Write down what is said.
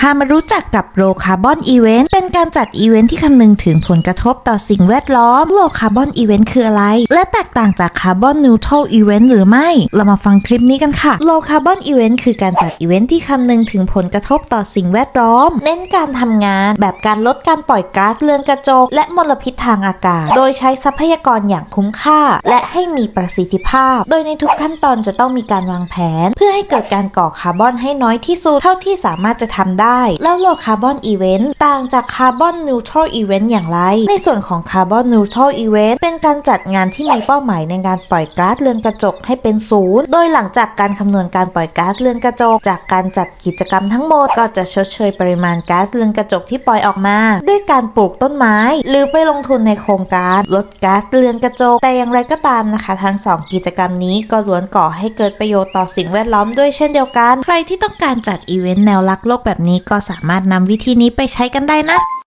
พามารู้จักกับโลคาร์บอนอีเวนต์เป็นการจัดอีเวนต์ที่คำนึงถึงผลกระทบต่อสิ่งแวดล้อมโลคาร์บอนอีเวนต์คืออะไร และแตกต่างจากคาร์บอนนิวทรัลอีเวนต์หรือไม่ เรามาฟังคลิปนี้กันค่ะโลคาร์บอนอีเวนต์คือการจัดอีเวนต์ที่คำนึงถึงผลกระทบต่อสิ่งแวดล้อม เน้นการทำงาน แบบการลดการปล่อยก๊าซเรือนกระจก และมลพิษทางอากาศ โดยใช้ทรัพยากรอย่างคุ้มค่า และให้มีประสิทธิภาพ โดยในทุกขั้นตอนจะต้องมีการวางแผน เพื่อให้เกิดการก่อคาร์บอนให้น้อยที่สุดเท่าที่สามารถจะทำได้แล้วโลคาร์บอนอีเวนต์ต่างจากคาร์บอนนิวทรัลอีเวนต์อย่างไร ในส่วนของคาร์บอนนิวทรัลอีเวนต์เป็นการจัดงานที่มีเป้าหมายในการปล่อยก๊าซเรือนกระจกให้เป็นศูนย์ โดยหลังจากการคำนวณการปล่อยก๊าซเรือนกระจก จากการจัดกิจกรรมทั้งหมดก็จะชดเชยปริมาณก๊าซเรือนกระจกที่ปล่อยออกมา ด้วยการปลูกต้นไม้ หรือไปลงทุนในโครงการลดก๊าซเรือนกระจก แต่อย่างไรก็ตามนะคะ ทั้งสองกิจกรรมนี้ก็ล้วนก่อให้เกิดประโยชน์ต่อสิ่งแวดล้อมด้วยเช่นเดียวกัน ใครที่ต้องการจัดอีเวนต์แนวรักโลกแบบนี้นี้ก็สามารถนำวิธีนี้ไปใช้กันได้นะ